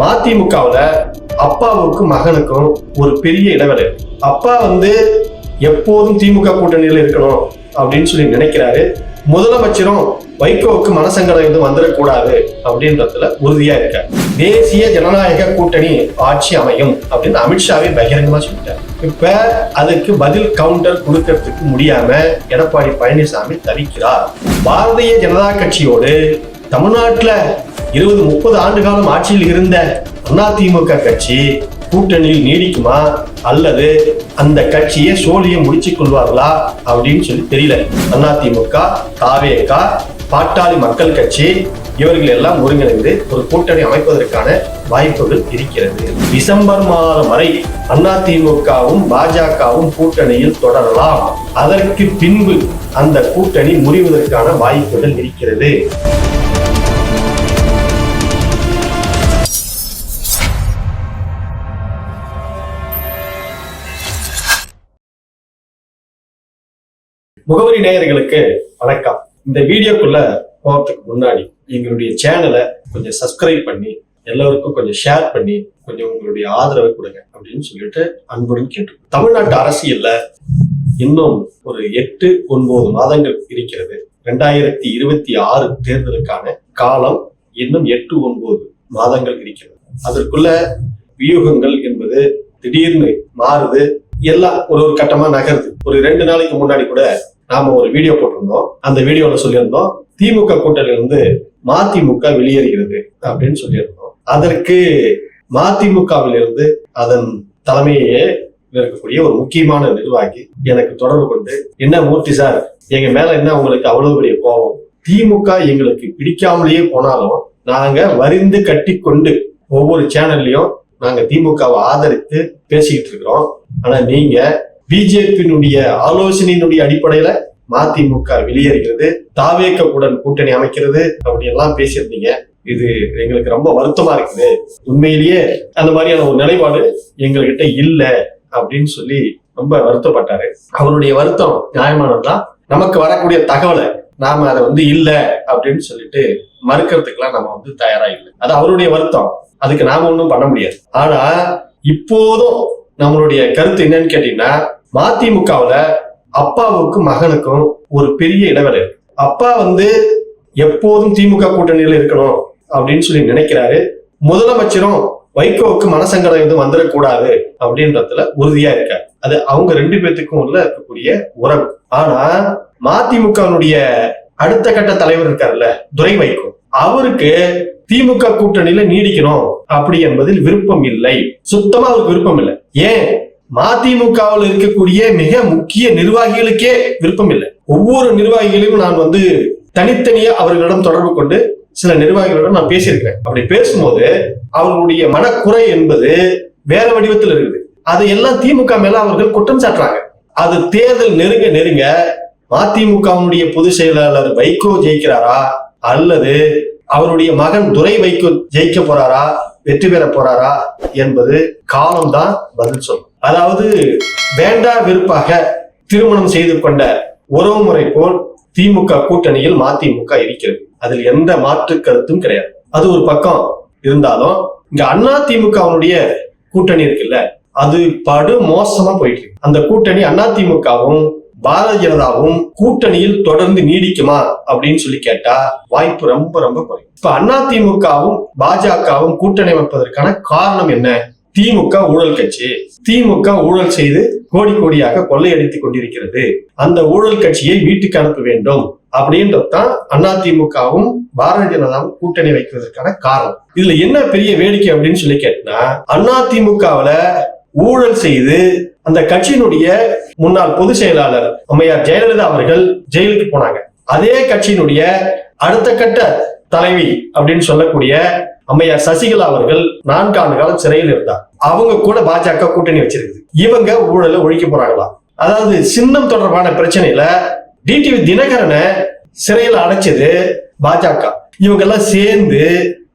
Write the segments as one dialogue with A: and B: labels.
A: மதிமுகவுல அப்பாவுக்கும் மகனுக்கும் ஒரு பெரிய இடைவெளி. அப்பா வந்து எப்போதும் திமுக கூட்டணியில் இருக்கணும் அப்படின்னு சொல்லி நினைக்கிறாரு. முதலமைச்சரும் வைகோவுக்கு மனசங்கடம் எதுவும் வந்துடக்கூடாது அப்படின்றதுல உறுதியா இருக்க தேசிய ஜனநாயக கூட்டணி ஆட்சி அமையும் அப்படின்னு அமித்ஷாவே பகிரங்கமா சொல்லிட்டார். இப்ப அதுக்கு பதில் கவுண்டர் கொடுக்கறதுக்கு முடியாம எடப்பாடி பழனிசாமி தவிக்கிறார். பாரதிய ஜனதா கட்சியோடு தமிழ்நாட்டுல இருபது முப்பது ஆண்டு காலம் ஆட்சியில் இருந்த அதிமுக கட்சி கூட்டணியில் நீடிக்குமா? அல்லது அந்த கட்சியை சோழியை முடிச்சு கொள்வார்களா? அப்படின்னு சொல்லி தெரியல. அதிமுக தாவேகா பாட்டாளி மக்கள் கட்சி இவர்கள் எல்லாம் ஒருங்கிணைந்து ஒரு கூட்டணி அமைப்பதற்கான வாய்ப்புகள் இருக்கிறது. டிசம்பர் மாதம் வரை அதிமுகவும் பாஜகவும் கூட்டணியில் தொடரலாம். அதற்கு பின்பு அந்த கூட்டணி முறிவதற்கான வாய்ப்புகள் இருக்கிறது. முகவரி நேயர்களுக்கு வணக்கம். இந்த வீடியோக்குள்ள போறதுக்கு முன்னாடி எங்களுடைய சேனலை கொஞ்சம் சப்ஸ்கிரைப் பண்ணி எல்லோருக்கும் கொஞ்சம் ஷேர் பண்ணி கொஞ்சம் உங்களுடைய ஆதரவை கொடுங்க அப்படின்னு சொல்லிட்டு அன்புடன் கேட்டு தமிழ்நாட்டு அரசியல்ல இன்னும் ஒரு எட்டு ஒன்பது மாதங்கள் இருக்கிறது. ரெண்டாயிரத்தி இருபத்தி ஆறு தேர்தலுக்கான காலம் இன்னும் எட்டு ஒன்பது மாதங்கள் இருக்கிறது. அதற்குள்ள வியூகங்கள் என்பது திடீர்னு மாறுது. எல்லாம் ஒரு ஒரு கட்டமா நகருது. ஒரு ரெண்டு நாளைக்கு முன்னாடி கூட நாம ஒரு வீடியோ போட்டிருந்தோம். அந்த வீடியோல சொல்லியிருந்தோம் திமுக கூட்டணியிலிருந்து மதிமுக வெளியேறுகிறது அப்படின்னு சொல்லியிருந்தோம். அதற்கு மதிமுகவிலிருந்து அதன் தலைமையே இருக்கக்கூடிய ஒரு முக்கியமான நிர்வாகி எனக்கு தொடர்பு கொண்டு என்ன மூர்த்தி சார் எங்க மேல என்ன உங்களுக்கு அவ்வளவு பெரிய கோபம்? திமுக எங்களுக்கு பிடிக்காமலேயே போனாலும் நாங்க வரிந்து கட்டி கொண்டு ஒவ்வொரு சேனல்லையும் நாங்க திமுகவை ஆதரித்து பேசிக்கிட்டு இருக்கிறோம். ஆனா நீங்க பிஜேபியினுடைய ஆலோசனையினுடைய அடிப்படையில மதிமுக வெளியேறுகிறது. தாவேக்கவுடன் கூட்டணி அமைக்கிறது. அப்படி எல்லாம் பேசியிருந்தீங்க. இது எங்களுக்கு ரொம்ப வருத்தமா இருக்குது. உண்மையிலேயே அந்த மாதிரியான ஒரு நிலைப்பாடு எங்ககிட்ட இல்ல அப்படின்னு சொல்லி ரொம்ப வருத்தப்பட்டாரு. அவருடைய வருத்தம் நியாயமானதுதான் நமக்கு வரக்கூடிய தகவலை நாம அதை வந்து இல்ல அப்படின்னு சொல்லிட்டு மறுக்கிறதுக்கெல்லாம் நம்ம வந்து தயாரா இல்லை அது அவருடைய வருத்தம். அதுக்கு நாம ஒன்றும் பண்ண முடியாது. ஆனா இப்போதும் நம்மளுடைய கருத்து என்னன்னு கேட்டீங்கன்னா மதிமுகவுல அப்பாவுக்கும் மகனுக்கும் ஒரு பெரிய இடைவெளி இருக்கு. அப்பா வந்து எப்போதும் திமுக கூட்டணியில இருக்கணும் அப்படின்னு சொல்லி நினைக்கிறாரு. முதலமைச்சரும் வைகோவுக்கு மனசங்கடம் எதுவும் வந்துடக்கூடாது அப்படின்றதுல உறுதியா இருக்காரு. அது அவங்க ரெண்டு பேத்துக்கும் உள்ள இருக்கக்கூடிய உறவு. ஆனா மதிமுகவினுடைய அடுத்த கட்ட தலைவர் இருக்காருல்ல துரை வைகோ. அவருக்கு திமுக கூட்டணியில நீடிக்கணும் அப்படி என்பதில் விருப்பம் இல்லை. சுத்தமா அவருக்கு விருப்பம் இல்லை. ஏன்? மதிமுகவில் இருக்கக்கூடிய மிக முக்கிய நிர்வாகிகளுக்கே விருப்பம் இல்லை ஒவ்வொரு நிர்வாகிகளையும் நான் வந்து தனித்தனியா அவர்களிடம் தொடர்பு கொண்டு சில நிர்வாகிகளிடம் நான் பேசியிருக்கிறேன். அப்படி பேசும்போது அவர்களுடைய மனக்குறை என்பது வேற வடிவத்தில் இருக்குது. அதையெல்லாம் திமுக மேல அவர்கள் குற்றம் சாட்டுறாங்க. அது தேர்தல் நெருங்க நெருங்க மதிமுகவுடைய பொதுச் செயலாளர் வைகோ ஜெயிக்கிறாரா? அல்லது அவருடைய மகன் துரை வைகோ ஜெயிக்க போறாரா? வெற்றி பெற போறாரா? என்பது காலம்தான் பதில் சொல்லும். அதாவது வேண்டா வெறுப்பாக திருமணம் செய்து கொண்ட உறவு முறை போல் திமுக கூட்டணியில் மதிமுக இருக்கிறது. அதில் எந்த மாற்று கருத்தும் கிடையாது. அது ஒரு பக்கம் இருந்தாலும் இங்க அண்ணா திமுகவுடைய கூட்டணி இருக்குல்ல அது படு மோசமா போயிட்டு இருக்கு. அந்த கூட்டணி அண்ணா திமுகவும் பாரதிய ஜனதாவும் கூட்டணியில் தொடர்ந்து நீடிக்குமா அப்படின்னு சொல்லி கேட்டா வாய்ப்பு ரொம்ப ரொம்ப குறையும் இப்ப அண்ணா திமுகவும் பாஜகவும் கூட்டணி அமைப்பதற்கான காரணம் என்ன? திமுக ஊழல் கட்சி. திமுக ஊழல் செய்து கோடி கோடியாக கொள்ளையடித்துக் கொண்டிருக்கிறது. அந்த ஊழல் கட்சியை வீட்டுக்கு அனுப்ப வேண்டும் அப்படின்றதுதான் அண்ணா திமுகவும் பாரதிய ஜனதாவும் கூட்டணி வைக்கிறதுக்கான காரணம். இதுல என்ன பெரிய வேடிக்கை அப்படின்னு சொல்லி கேட்டா அண்ணா திமுகவுல ஊழல் செய்து அந்த கட்சியினுடைய முன்னாள் பொதுச் செயலாளர் அம்மையார் ஜெயலலிதா அவர்கள் ஜெயிலுக்கு போனாங்க. அதே கட்சியினுடைய அடுத்த கட்ட தலைவி அப்படின்னு சொல்லக்கூடிய அம்மையார் சசிகலா அவர்கள் நான்காண்டு காலம் சிறையில் இருந்தார். அவங்க கூட பாஜக கூட்டணி வச்சிருக்குது. இவங்க ஊழலை ஒழிக்க போறாங்களா? அதாவது சின்னம் தொடர்பான பிரச்சனையில டிடிவி தினகரனை சிறையில் அடைச்சது பாஜக. இவங்க எல்லாம் சேர்ந்து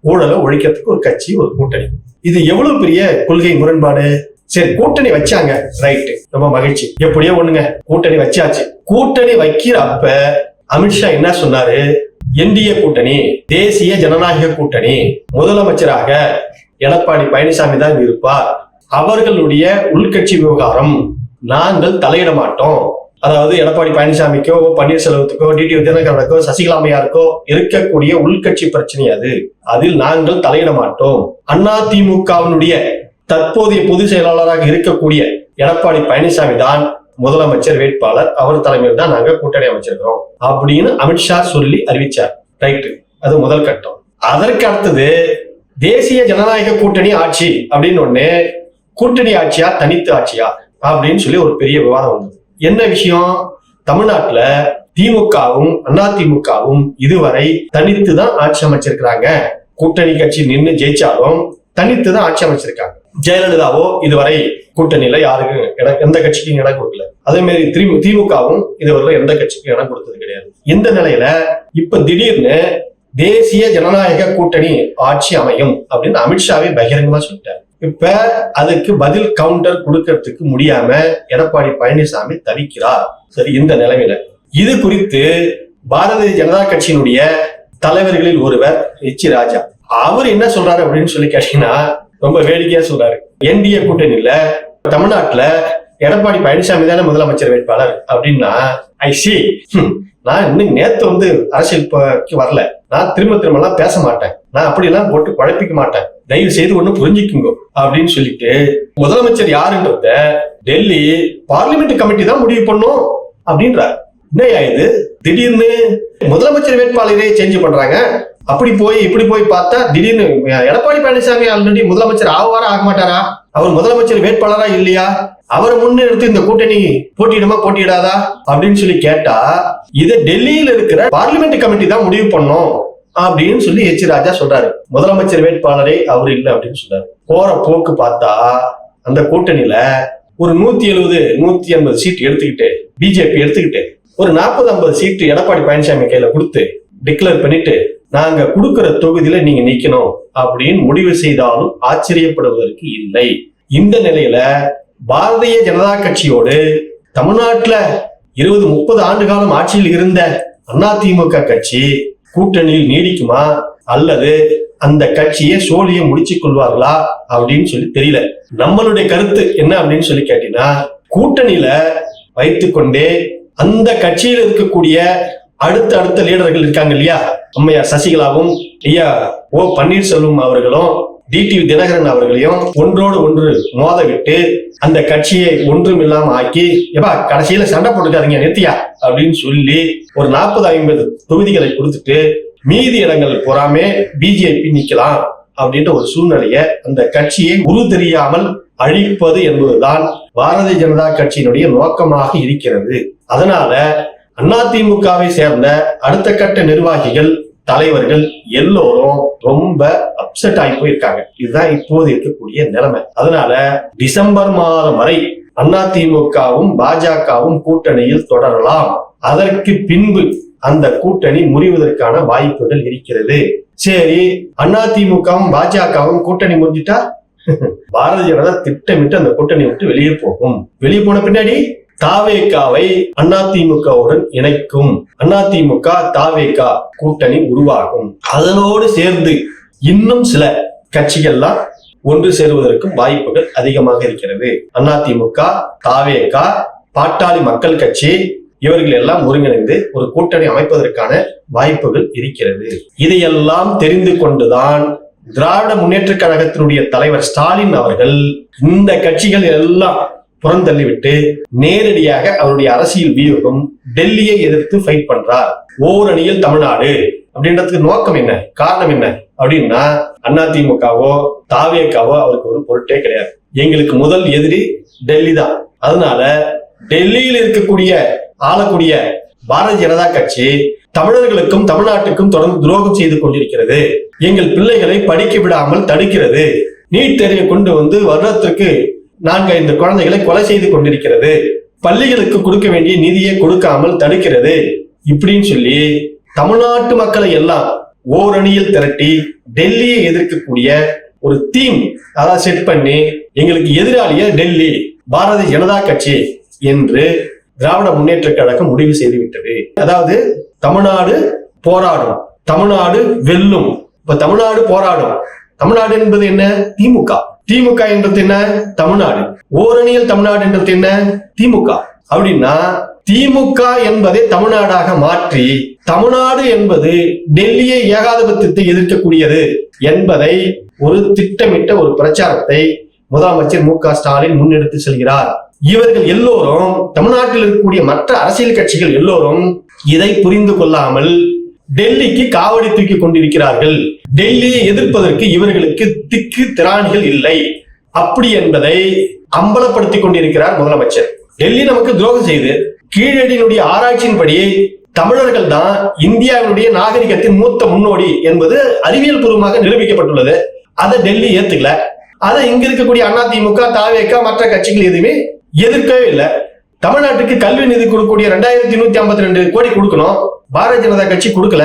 A: ஊழலை ஒழிக்கிறதுக்கு ஒரு கட்சி ஒரு கூட்டணி. இது எவ்வளவு பெரிய கொள்கை முரண்பாடு? சரி கூட்டணி வச்சாங்க. ரைட்டு. ரொம்ப மகிழ்ச்சி. எப்படியோ ஒண்ணுங்க. கூட்டணி வச்சாச்சு. கூட்டணி வைக்கிற அப்ப அமித்ஷா என்ன சொன்னாரு? என்டிஏ கூட்டணி தேசிய ஜனநாயக கூட்டணி முதலமைச்சராக எடப்பாடி பழனிசாமி தான் இருப்பார். அவர்களுடைய உள்கட்சி விவகாரம் நாங்கள் தலையிட மாட்டோம். அதாவது எடப்பாடி பழனிசாமிக்கோ ஓ பன்னீர்செல்வத்துக்கோ டிடி தினகரனுக்கோ சசிகலாமையாருக்கோ இருக்கக்கூடிய உள்கட்சி பிரச்சனை அது. அதில் நாங்கள் தலையிட மாட்டோம். அண்ணா திமுகவினுடைய தற்போதைய பொதுச் செயலாளராக இருக்கக்கூடிய எடப்பாடி பழனிசாமி தான் முதலமைச்சர் வேட்பாளர் அவர் தலைமையில் தான் நாங்க கூட்டணி அமைச்சிருக்கிறோம் அப்படின்னு அமித்ஷா சொல்லி அறிவிச்சார். ரைட்டு அது முதல் கட்டம். அதற்கு அடுத்தது தேசிய ஜனநாயக கூட்டணி ஆட்சி அப்படின்னு ஒண்ணு கூட்டணி ஆட்சியா தனித்து ஆட்சியா அப்படின்னு சொல்லி ஒரு பெரிய விவாதம் வந்தது. என்ன விஷயம்? தமிழ்நாட்டுல திமுகவும் அதிமுகவும் இதுவரை தனித்து தான் ஆட்சி அமைச்சிருக்கிறாங்க. கூட்டணி கட்சி நின்று ஜெயிச்சாலும் தனித்து தான் ஆட்சி அமைச்சிருக்காங்க. ஜெயலலிதாவோ இதுவரை கூட்டணியில யாருக்கும் எந்த கட்சிக்கும் இடம் கொடுக்கல. அதே மாதிரி திமுகவும் இதுவரை எந்த கட்சிக்கும் இடம் கொடுத்தது கிடையாது. இந்த நிலையில இப்ப திடீர்னு தேசிய ஜனநாயக கூட்டணி ஆட்சி அமையும் அப்படின்னு அமித்ஷாவே பகிரங்கமா சொல்லிட்டாரு. இப்ப அதுக்கு பதில் கவுண்டர் கொடுக்கறதுக்கு முடியாம எடப்பாடி பழனிசாமி தவிக்கிறார். சரி இந்த நிலைமையில. இது குறித்து பாரதிய ஜனதா கட்சியினுடைய தலைவர்களில் ஒருவர் எச். ராஜா. அவர் என்ன சொல்றாரு அப்படின்னு சொல்லி கேட்டீங்கன்னா ரொம்ப வேடிக்கையா சொல்றாரு. என்டிஏ கூட்டணியில தமிழ்நாட்டுல எடப்பாடி பழனிசாமி தானே முதலமைச்சர் வேட்பாளர் அப்படின்னா ஐ சி நான் இன்னும் நேத்து வந்து அரசியல் வரல. நான் திரும்ப திரும்ப எல்லாம் பேச மாட்டேன். நான் அப்படிலாம் போட்டு குழப்பிக்க மாட்டேன். தயவு செய்து ஒண்ணு புரிஞ்சுக்குங்க அப்படின்னு சொல்லிட்டு முதலமைச்சர் யாருன்றத டெல்லி பார்லிமெண்ட் கமிட்டி தான் முடிவு பண்ணும் அப்படின்றார். என்னய்யா இது? திடீர்னு முதலமைச்சர் வேட்பாளரே சேஞ்ச் பண்றாங்க. அப்படி போய் இப்படி போய் பார்த்தா திடீர்னு எடப்பாடி பழனிசாமி ஆல்ரெடி முதலமைச்சர் ஆவாரா ஆக மாட்டாரா? அவர் முதலமைச்சர் வேட்பாளரா இல்லையா? அவரை முன்னெடுத்து இந்த கூட்டணி போட்டியிடுமா போட்டியிடாதா? அப்படின்னு சொல்லி கேட்டா இது டெல்லியில இருக்கிற பார்லிமெண்ட் கமிட்டி தான் முடிவு பண்ணும் அப்படின்னு சொல்லி எச் ராஜா சொல்றாரு. முதலமைச்சர் வேட்பாளரே அவர் இல்லை அப்படின்னு சொல்றாரு. போற போக்கு பார்த்தா அந்த கூட்டணியில ஒரு நூத்தி எழுபது நூத்தி எண்பது சீட் எடுத்துக்கிட்டு பிஜேபி எடுத்துக்கிட்டு ஒரு நாற்பது ஐம்பது சீட்டு எடப்பாடி பழனிசாமி கையில கொடுத்து டிக்ளேர் பண்ணிட்டு நாங்க கொடுக்கிற தொகுதியில நீங்க நிக்கணும் அப்படின்னு முடிவு செய்தாலும் ஆச்சரியப்படுவதற்கு இல்லை. இந்த நிலையில பாரதிய ஜனதா கட்சியோடு தமிழ்நாட்டுல இருபது முப்பது ஆண்டு காலம் ஆட்சியில் இருந்த அதிமுக கட்சி கூட்டணியில் நீடிக்குமா? அல்லது அந்த கட்சியை சோழியை முடிச்சு கொள்வார்களா? அப்படின்னு சொல்லி தெரியல. நம்மளுடைய கருத்து என்ன அப்படின்னு சொல்லி கேட்டீங்கன்னா கூட்டணியில வைத்துக்கொண்டே அந்த கட்சியில் இருக்கக்கூடிய அடுத்த அடுத்த லீடர்கள் இருக்காங்க இல்லையா? அம்மையார் சசிகலாவும் ஐயா ஓ பன்னீர்செல்வம் அவர்களும் டிடிவி தினகரன் அவர்களையும் ஒன்றோடு ஒன்று மோத விட்டு அந்த கட்சியை ஒன்றும் இல்லாம ஆக்கி எப்பா கடைசியில சண்டை போட்டுக்காதீங்க நிறுத்தியா? அப்படின்னு சொல்லி ஒரு நாற்பது ஐம்பது தொகுதிகளை கொடுத்துட்டு மீதி இடங்கள் பொறாமே பிஜேபி நிக்கலாம் அப்படின்ற ஒரு சூழ்நிலையை அந்த கட்சியை உரு தெரியாமல் அழிப்பது என்பதுதான் பாரதிய ஜனதா கட்சியினுடைய நோக்கமாக இருக்கிறது. அதனால அதிமுகவை சேர்ந்த அடுத்த கட்ட நிர்வாகிகள் தலைவர்கள் எல்லோரும் ரொம்ப அப்செட் ஆகி போயிருக்காங்க. இதுதான் இப்போது இருக்கக்கூடிய நிலைமை. அதனால டிசம்பர் மாதம் வரை அதிமுகவும் பாஜகவும் கூட்டணியில் தொடரலாம். அதற்கு பின்பு அந்த கூட்டணி முறிவதற்கான வாய்ப்புகள் இருக்கிறது. சரி அதிமுகவும் பாஜகவும் கூட்டணி முடிஞ்சிட்டா பாரதிய ஜனதா திட்டமிட்டு அந்த கூட்டணி விட்டு வெளியே போகும். வெளியே போன பின்னாடி தாவேகாவை அதிமுகவுடன் இணைக்கும். அதிமுக தாவேகா கூட்டணி உருவாகும். அதனோடு சேர்ந்து இன்னும் சில கட்சிகள்லாம் ஒன்று சேருவதற்கும் வாய்ப்புகள் அதிகமாக இருக்கிறது. அதிமுக தாவேகா பாட்டாளி மக்கள் கட்சி இவர்கள் எல்லாம் ஒருங்கிணைந்து ஒரு கூட்டணி அமைப்பதற்கான வாய்ப்புகள் இருக்கிறது. இதையெல்லாம் தெரிந்து கொண்டுதான் திராவிட முன்னேற்ற கழகத்தினுடைய தலைவர் ஸ்டாலின் அவர்கள் இந்த கட்சிகள் எல்லாம் புறந்தள்ளிவிட்டு நேரடியாக அவருடைய அரசியல் வியூகம் டெல்லியை எதிர்த்து ஃபைட் பண்றார். ஓரணியில் தமிழ்நாடு அப்படின்றதுக்கு நோக்கம் என்ன? காரணம் என்ன? அப்படின்னா அதிமுகவோ தாவேக்காவோ அவருக்கு ஒரு பொருட்டே கிடையாது. எங்களுக்கு முதல் எதிரி டெல்லி தான். அதனால டெல்லியில் இருக்கக்கூடிய ஆளக்கூடிய பாரதிய ஜனதா கட்சி தமிழர்களுக்கும் தமிழ்நாட்டுக்கும் தொடர்ந்து துரோகம் செய்து கொண்டிருக்கிறது. எங்கள் பிள்ளைகளை படிக்க விடாமல் தடுக்கிறது. நீட் தேர்வை கொண்டு வந்து வருடத்திற்கு நான்கு ஐந்து குழந்தைகளை கொலை செய்து கொண்டிருக்கிறது. பள்ளிகளுக்கு கொடுக்க வேண்டிய நிதியை கொடுக்காமல் தடுக்கிறது. இப்படின்னு சொல்லி தமிழ்நாட்டு மக்களை எல்லாம் ஓரணியில் திரட்டி டெல்லியை எதிர்க்கக்கூடிய ஒரு தீம் அதாவது செட் பண்ணி எங்களுக்கு எதிராளிய டெல்லி பாரதிய ஜனதா கட்சி என்று திராவிட முன்னேற்ற கழகம் முடிவு செய்துவிட்டது. அதாவது தமிழ்நாடு போராடும் தமிழ்நாடு வெல்லும். இப்ப தமிழ்நாடு போராடும். தமிழ்நாடு என்பது என்ன? திமுக. திமுக என்றது என்ன? தமிழ்நாடு. ஓரணியில் தமிழ்நாடு என்றது என்ன? திமுக. அப்படின்னா திமுக என்பதை தமிழ்நாடாக மாற்றி தமிழ்நாடு என்பது டெல்லியை ஏகாதிபத்தியத்தை எதிர்க்கக்கூடியது என்பதை ஒரு திட்டமிட்ட ஒரு பிரச்சாரத்தை முதலமைச்சர் மு க ஸ்டாலின் முன்னெடுத்து செல்கிறார். இவர்கள் எல்லோரும் தமிழ்நாட்டில் இருக்கக்கூடிய மற்ற அரசியல் கட்சிகள் எல்லோரும் இதை புரிந்து கொள்ளாமல் டெல்லிக்கு காவடி தூக்கி கொண்டிருக்கிறார்கள். டெல்லியை எதிர்ப்பதற்கு இவர்களுக்கு திக்கு திராணிகள் இல்லை. அப்படி என்பதை அம்பலப்படுத்திக் கொண்டிருக்கிறார் முதலமைச்சர். டெல்லி நமக்கு துரோகம் செய்து கீழடியினுடைய ஆராய்ச்சியின்படி தமிழர்கள் தான் இந்தியாவினுடைய நாகரிகத்தின் மூத்த முன்னோடி என்பது அறிவியல் பூர்வமாக நிரூபிக்கப்பட்டுள்ளது. அதை டெல்லி ஏத்துக்கல. அதை இங்க இருக்கக்கூடிய அதிமுக தாவேக மற்ற கட்சிகள் எதுவுமே எதிர்க்கவே இல்லை. தமிழ்நாட்டுக்கு கல்வி நிதி கொடுக்கக்கூடிய ரெண்டாயிரத்தி நூத்தி ஐம்பத்தி ரெண்டு கோடி கொடுக்கணும். பாரதிய ஜனதா கட்சி கொடுக்கல.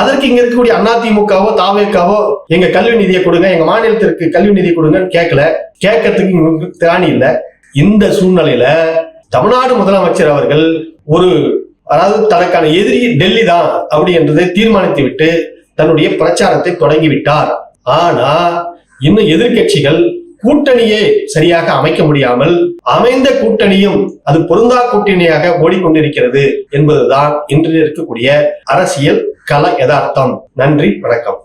A: அதற்கு இங்க இருக்கக்கூடிய அதிமுகவோ தாவேக்காவோ எங்க கல்வி நிதியை கொடுங்க எங்க மாநிலத்திற்கு கல்வி நிதி கொடுங்கன்னு கேட்கல கேட்கறதுக்கு இவங்களுக்கு திராணி இல்ல. இந்த சூழ்நிலையில தமிழ்நாடு முதலமைச்சர் அவர்கள் ஒரு அதாவது தனக்கான எதிரி டெல்லி தான் அப்படி என்றதை தீர்மானித்து விட்டு தன்னுடைய பிரச்சாரத்தை தொடங்கிவிட்டார் ஆனா இன்னும் எதிர்க்கட்சிகள் கூட்டணியே சரியாக அமைக்க முடியாமல் அமைந்த கூட்டணியும் அது பொருந்தா கூட்டணியாக ஓடிக்கொண்டிருக்கிறது என்பதுதான் இன்று இருக்கக்கூடிய அரசியல் கல யதார்த்தம். நன்றி வணக்கம்.